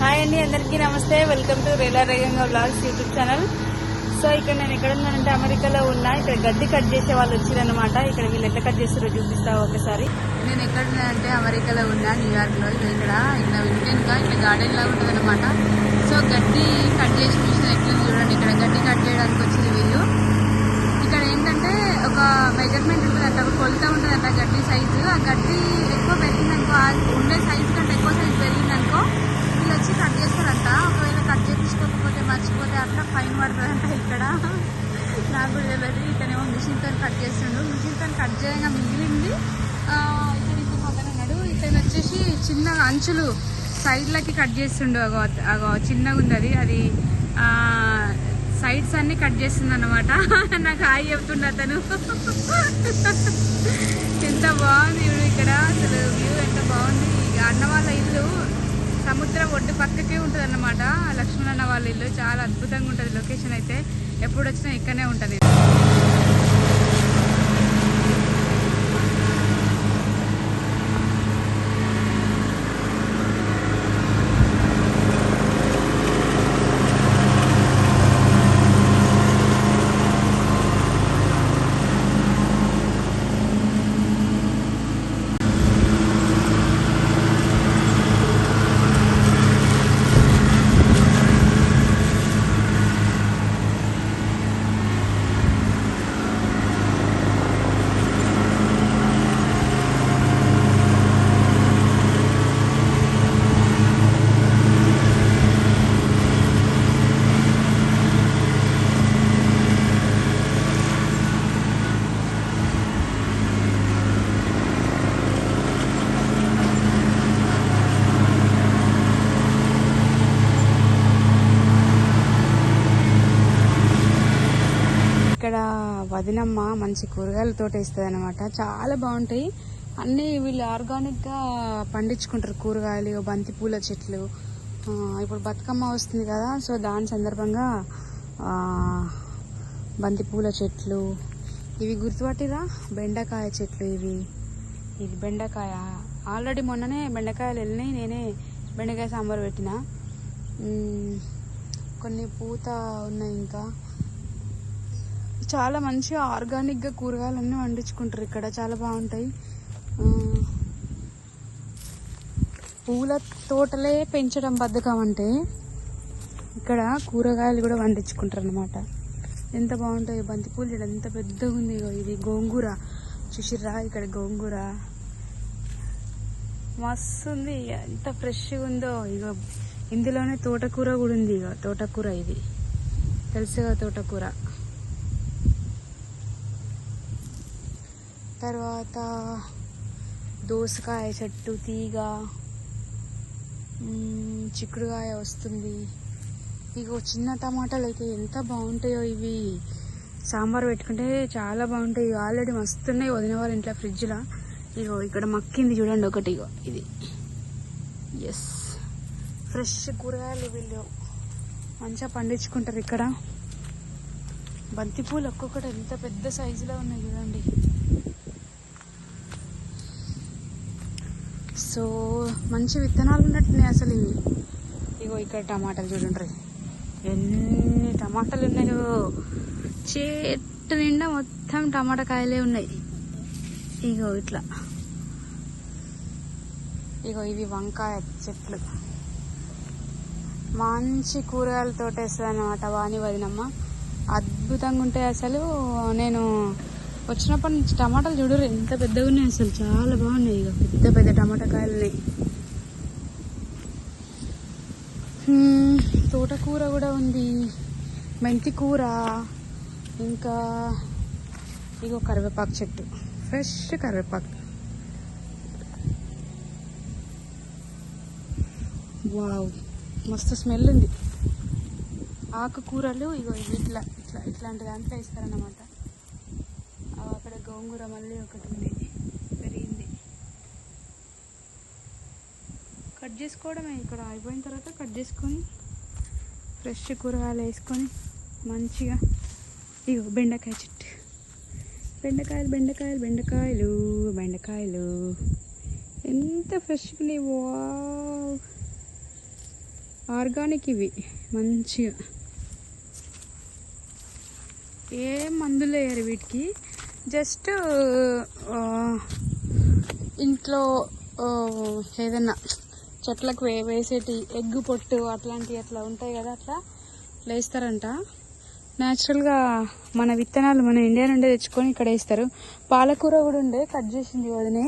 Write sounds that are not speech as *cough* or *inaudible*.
Hi అండి అందరికీ నమస్తే. వెల్కమ్ టు రేలా రేగంగా బ్లాగ్స్ యూట్యూబ్ ఛానల్ సో ఇక్కడ నేను ఎక్కడ ఉన్నానంటే అమెరికాలో ఉన్నా. ఇక్కడ గడ్డి కట్ చేసే వాళ్ళు వచ్చారనమాట ఇక్కడ వీళ్ళు ఎట్లా కట్ చేస్తారో చూపిస్తా ఒకసారి? నేను ఎక్కడ ఉన్నానంటే అమెరికాలో ఉన్నా న్యూయార్క్లో ఇక్కడ. ఇక్కడ ఇండియన్గా ఇక్కడ గార్డెన్ లాగా ఉంటుంది అనమాట సో గడ్డి కట్ చేసి మిషన్ ఎట్లా చూడండి. ఇక్కడ గడ్డి కట్ చేయడానికి వచ్చింది వీళ్ళు. ఇక్కడ ఏంటంటే ఒక మెజర్మెంట్ ఉంటుంది ఒక కొలత ఉంటుందంట గడ్డి మిషన్తో కట్ చేస్తుండు మిషన్తో కట్ చేయగా మిగిలింది. ఆ, ఇతను ఇంకో పక్కన ఉన్నాడు. ఇతను వచ్చేసి చిన్న అంచులు సైడ్లకి కట్ చేస్తుండు. అగో అగో చిన్నగా ఉంది అది అది ఆ, సైడ్స్ అన్ని కట్ చేస్తుంది అనమాట *laughs* నాకు హాయి చెప్తుండే అతను. *laughs* ఎంత బాగుంది ఇప్పుడు ఇక్కడ. అసలు వ్యూ ఎంత బాగుంది. అన్న వాళ్ళ ఇల్లు సముద్రం ఒడ్డు పక్కకే ఉంటుంది అన్నమాట లక్ష్మణ్ అన్న వాళ్ళ ఇల్లు చాలా అద్భుతంగా ఉంటుంది. లొకేషన్ అయితే ఎప్పుడు వచ్చినా ఇక్కడనే ఉంటుంది ఇక్కడ వదినమ్మ మంచి కూరగాయల తోట ఇస్తుంది అనమాట చాలా బాగుంటాయి. అన్ని వీళ్ళు ఆర్గానిక్గా పండించుకుంటారు కూరగాయలు బంతి పూల చెట్లు ఇప్పుడు బతుకమ్మ వస్తుంది కదా సో దాని సందర్భంగా బంతి పూల చెట్లు. ఇవి గుర్తుపట్టిరా? బెండకాయ చెట్లు ఇవి. ఇది బెండకాయ. ఆల్రెడీ మొన్ననే బెండకాయలు వెళ్ళినాయి. నేనే బెండకాయ సాంబార్ పెట్టిన. కొన్ని పూత ఉన్నాయి ఇంకా. చాలా మంచిగా ఆర్గానిక్గా కూరగాయలన్నీ పండించుకుంటారు ఇక్కడ. చాలా బాగుంటాయి. పూల తోటలే పెంచడం బద్ధకం అంటే ఇక్కడ కూరగాయలు కూడా పండించుకుంటారు అనమాట ఎంత బాగుంటాయి బంతి పూలు ఎంత పెద్దగా ఉంది ఇగో ఇది గోంగూర చూసిర్రా ఇక్కడ గోంగూర. మస్తు ఉంది ఎంత ఫ్రెష్గా ఉందో. ఇగో ఇందులోనే తోటకూర కూడా ఉంది ఇక తోటకూర ఇది. తెలుసుగా తోటకూర. తర్వాత దోసకాయ చెట్టు తీగ చిక్కుడుకాయ వస్తుంది. ఇగో చిన్న టమాటాలు అయితే ఎంత బాగుంటాయో ఇవి. సాంబార్ పెట్టుకుంటే చాలా బాగుంటాయి. ఆల్రెడీ మస్తున్నాయి వదిన వాళ్ళ ఇంట్లో ఫ్రిడ్జ్లో. ఇగో ఇక్కడ మక్కింది చూడండి ఒకటి ఇగో ఇది. ఎస్ ఫ్రెష్ కూరగాయలు వీళ్ళు మంచిగా పండించుకుంటారు ఇక్కడ. బంతిపూలు ఒక్కొక్కటి ఎంత పెద్ద సైజులో ఉన్నాయి చూడండి. సో మంచి విత్తనాలు ఉన్నట్టున్నాయి అసలు ఇవి. ఇగో ఇక్కడ టమాటాలు చూడండి ఎన్ని టమాటాలు ఉన్నాయో. చెట్టు నిండా మొత్తం టమాటా కాయలే ఉన్నాయి. ఇగో ఇట్లా. ఇగో ఇవి వంకాయ చెట్లు. మంచి కూరగాయల తోట వేస్తుంది అనమాట వాణి వదినమ్మ. అద్భుతంగా ఉంటాయి అసలు. నేను వచ్చినప్పటి నుంచి టమాటాలు చూడరు ఎంత పెద్దగా ఉన్నాయి అసలు. చాలా బాగున్నాయి ఇక పెద్ద పెద్ద టమాటా కాయలు ఉన్నాయి తోటకూర కూడా ఉంది. మెంతి కూర ఇంకా ఇగో కరివేపాకు చెట్టు. ఫ్రెష్ కరివేపాకు. వావ్ మస్తు స్మెల్ ఉంది. ఆకుకూరలు ఇగో ఇట్లా ఇట్లా ఇట్లాంటి దాంట్లో వేస్తారన్నమాట. గోంగూర మళ్ళీ ఒకటి ఉంది పెరిగింది. కట్ చేసుకోవడమే ఇక్కడ అయిపోయిన తర్వాత కట్ చేసుకొని ఫ్రెష్ కూరగాయలు వేసుకొని మంచిగా ఇగో బెండకాయ చెట్టు. బెండకాయలు బెండకాయలు బెండకాయలు బెండకాయలు. ఎంత ఫ్రెష్గా ఉన్నాయి వావ్. ఆర్గానిక్ ఇవి మంచిగా. ఏ మందులు వేయరు వీటికి? జస్ట్ ఇంట్లో ఏదన్నా చెట్లకు వే వేసేటి ఎగ్గు పొట్టు అట్లాంటివి అట్లా ఉంటాయి కదా అట్లా అట్లా వేస్తారంట న్యాచురల్గా మన విత్తనాలు మన ఇండియా నుండే తెచ్చుకొని ఇక్కడ వేస్తారు. పాలకూర కూడా ఉండే కట్ చేసింది వదినే.